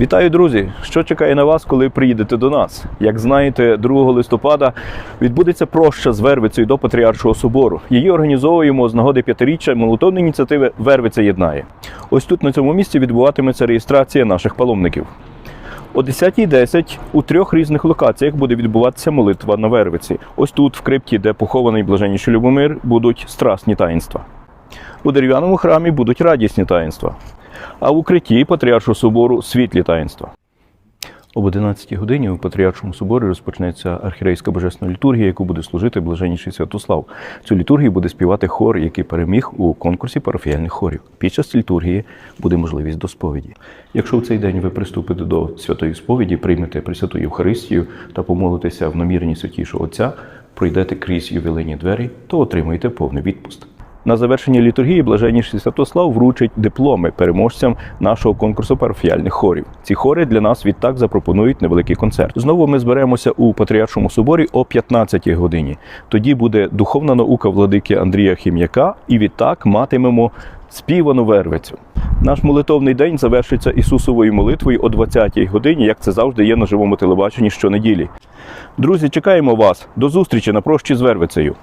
Вітаю, друзі! Що чекає на вас, коли приїдете до нас? Як знаєте, 2 листопада відбудеться проща з Вервицею до Патріаршого собору. Її організовуємо з нагоди п'ятиріччя молотовної ініціативи Вервиця єднає. Ось тут на цьому місці відбуватиметься реєстрація наших паломників. О 10.10 у трьох різних локаціях буде відбуватися молитва на Вервиці. Ось тут, в крипті, де похований блаженніший Любомир, будуть страсні таїнства. У дерев'яному храмі будуть радісні таїнства, а в укритті Патріаршого собору світлі таїнства. Об 11 годині у Патріаршому соборі розпочнеться архірейська божественна літургія, яку буде служити блаженніший Святослав. Цю літургію буде співати хор, який переміг у конкурсі парафіяльних хорів. Під час літургії буде можливість до сповіді. Якщо в цей день ви приступите до святої сповіді, приймете Пресвяту Євхаристію та помолитеся в наміренні святішого Отця, пройдете крізь ювілейні двері, то отримаєте повний відпуст. На завершення літургії блаженніший Святослав вручить дипломи переможцям нашого конкурсу парафіяльних хорів. Ці хори для нас відтак запропонують невеликий концерт. Знову ми зберемося у Патріаршому соборі о 15-й годині. Тоді буде духовна наука владики Андрія Хім'яка, і відтак матимемо співану вервицю. Наш молитовний день завершиться Ісусовою молитвою о 20-й годині, як це завжди є на живому телебаченні щонеділі. Друзі, чекаємо вас. До зустрічі на прощі з Вервицею.